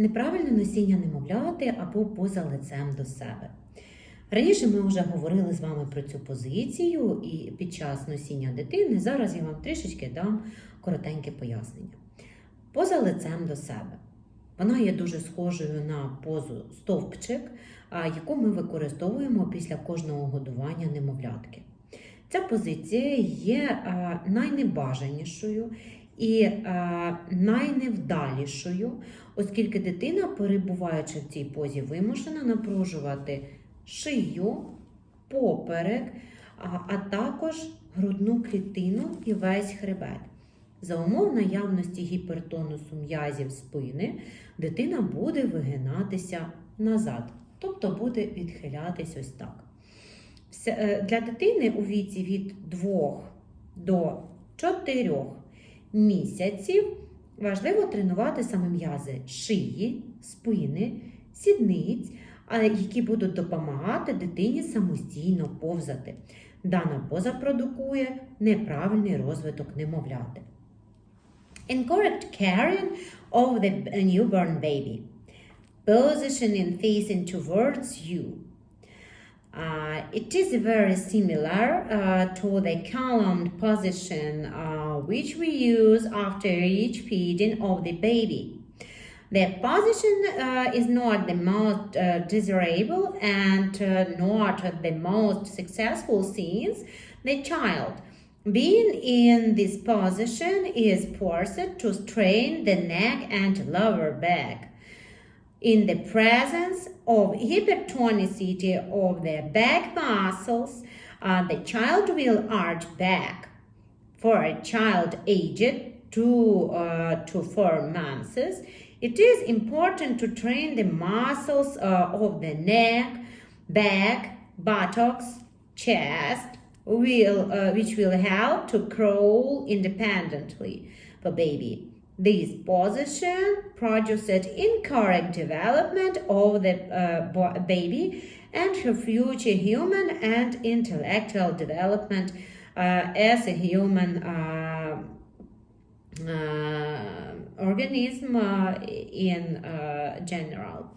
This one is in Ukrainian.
неправильне носіння немовляти або поза лицем до себе. Раніше ми вже говорили з вами про цю позицію і під час носіння дитини. Зараз я вам трішечки дам коротеньке пояснення. Поза лицем до себе. Вона є дуже схожою на позу стовпчик, яку ми використовуємо після кожного годування немовлятки. Ця позиція є найнебажанішою і а, найневдалішою, оскільки дитина, перебуваючи в цій позі, вимушена напружувати шию, поперек, а, а також грудну клітину і весь хребет. За умов наявності гіпертонусу м'язів спини, дитина буде вигинатися назад, тобто буде відхилятись ось так. Е, Для дитини у віці від 2 до 4 місяців важливо тренувати саме м'язи шиї, спини, сідниць, які будуть допомагати дитині самостійно повзати. Дана поза продукує неправильний розвиток немовляти. Incorrect carrying of the newborn baby. Positioning facing towards you. It is very similar uh, to the column position uh, which we use after each feeding of the baby. The position uh, is not the most uh, desirable and uh, not the most successful since the child being in this position is forced to strain the neck and lower back. In the presence of hypertonicity of the back muscles, uh, the child will arch back. For a child aged two uh, to four months, it is important to train the muscles uh, of the neck, back, buttocks, chest, will, uh, which will help to crawl independently for baby. This position produces incorrect development of the uh, baby and her future human and intellectual development uh, as a human uh, uh, organism uh, in uh, general.